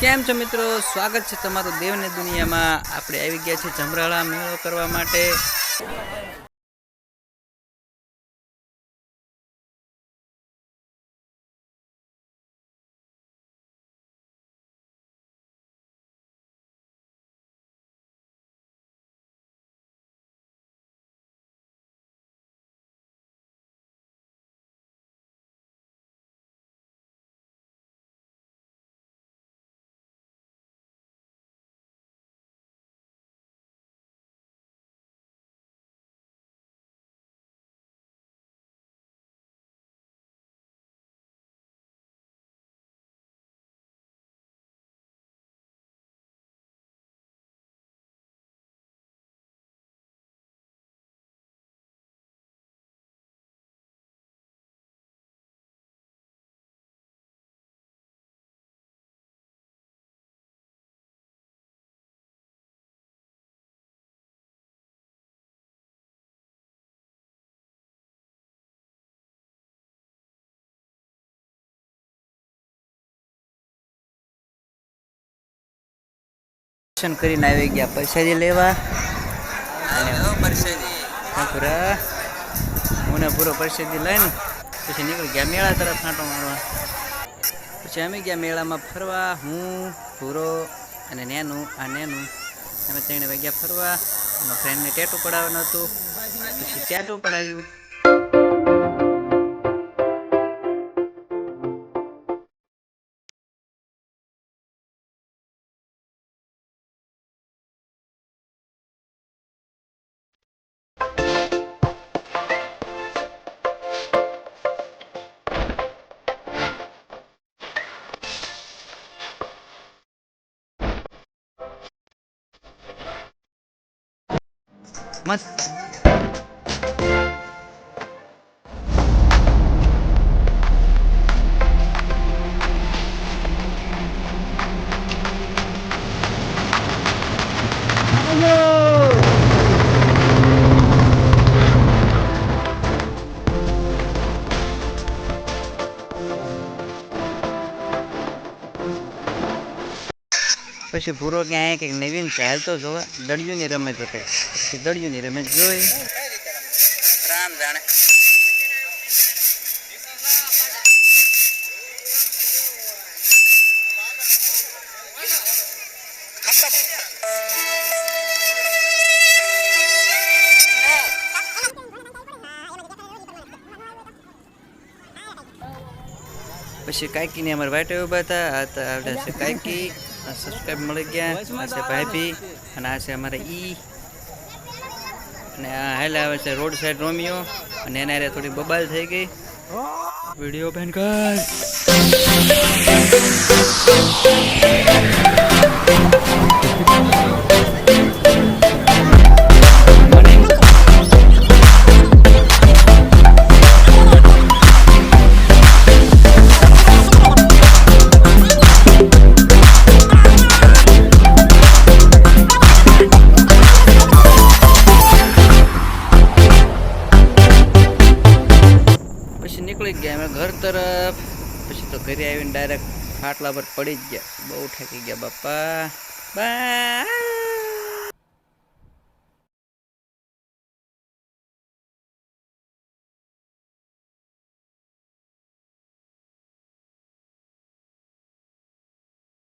કેમ છો મિત્રો? સ્વાગત છે તમારું દેવને દુનિયામાં. આપણે આવી ગયા છીએ જમરાળા મેળો કરવા માટે. દર્શન કરીને આવી ગયા. પરસાદી લેવા. પૂરા. હું પૂરો પરસાદી લઈને પછી નીકળી ગયા મેળા તરફ ફાંટો મારવા. પછી અમે ગયા મેળામાં ફરવા. હું ભૂરો અને નેનું. આ નેનું. અમે ત્રણે વાગ્યા ફરવા. એમાં ફ્રેન્ડને ટેટુ પડાવવાનું હતું. પછી ટેટુ પડાવ્યું. મસ્ત. પછી ભૂરો ક્યાંય કંઈક નવીન ચાલતો જોવા. દળિયુંની રમત હતી પછી દળિયુંની રમત જોઈ. રામ જાણે. પછી કાંઈકીને અમારે વાટે ઊભા હતા આ છે કાકી સબસ્ક્રાઈબ મળી ગયા. આ છે ભાભી અને આ છે અમારે ઈ. અને આ હેલા આવે છે રોડ સાઈડ રોમિયો. અને એના રે થોડી બબાલ થઈ ગઈ. વીડિયો બેન કર. પછી નીકળી ગયા. અમે ઘર તરફ. પછી તો ઘરે આવીને ડાયરેક્ટ ખાટલા પર પડી જ ગયા. બહુ થાકી ગયા બાપા. બાય